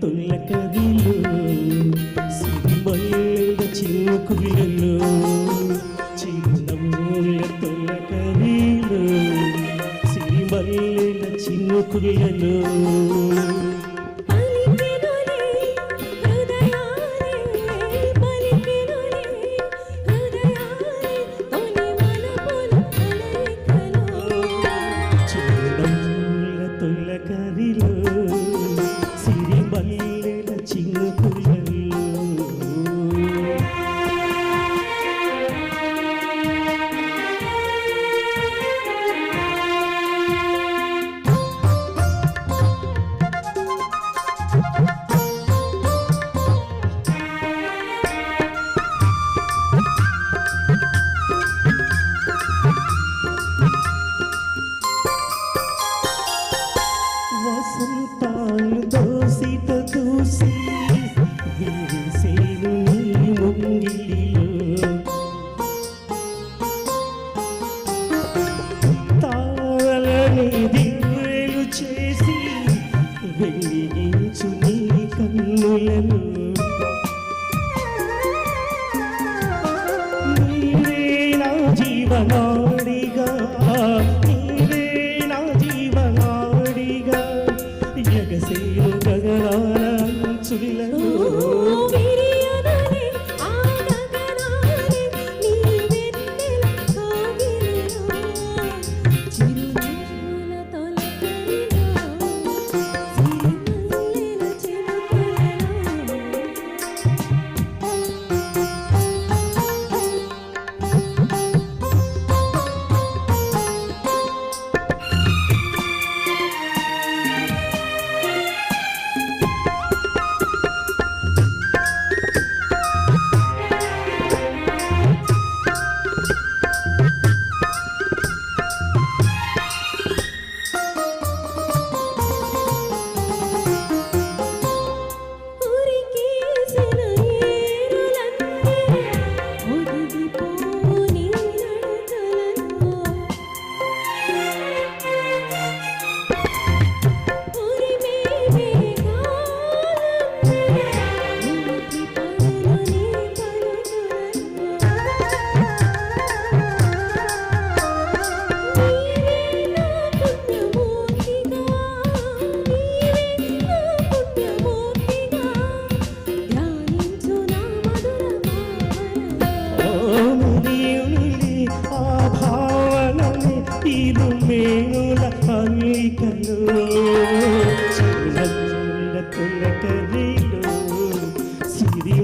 ತುಲ್ಲ ಕದಿಲು ಸಿಂಬಲ್ದ ಚಿನ್ನ ಕುವಿಲಲು ಚಿನ್ನ ಮೂಲ ತುಲ್ಲ ಕದಿಲು ಸಿಂಬಲ್ದ ಚಿನ್ನ ಕುವಿಲಲು వసంతాలు దోసిట దూసి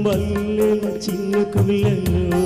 మల్లెల చిన్న కుళ్ళలో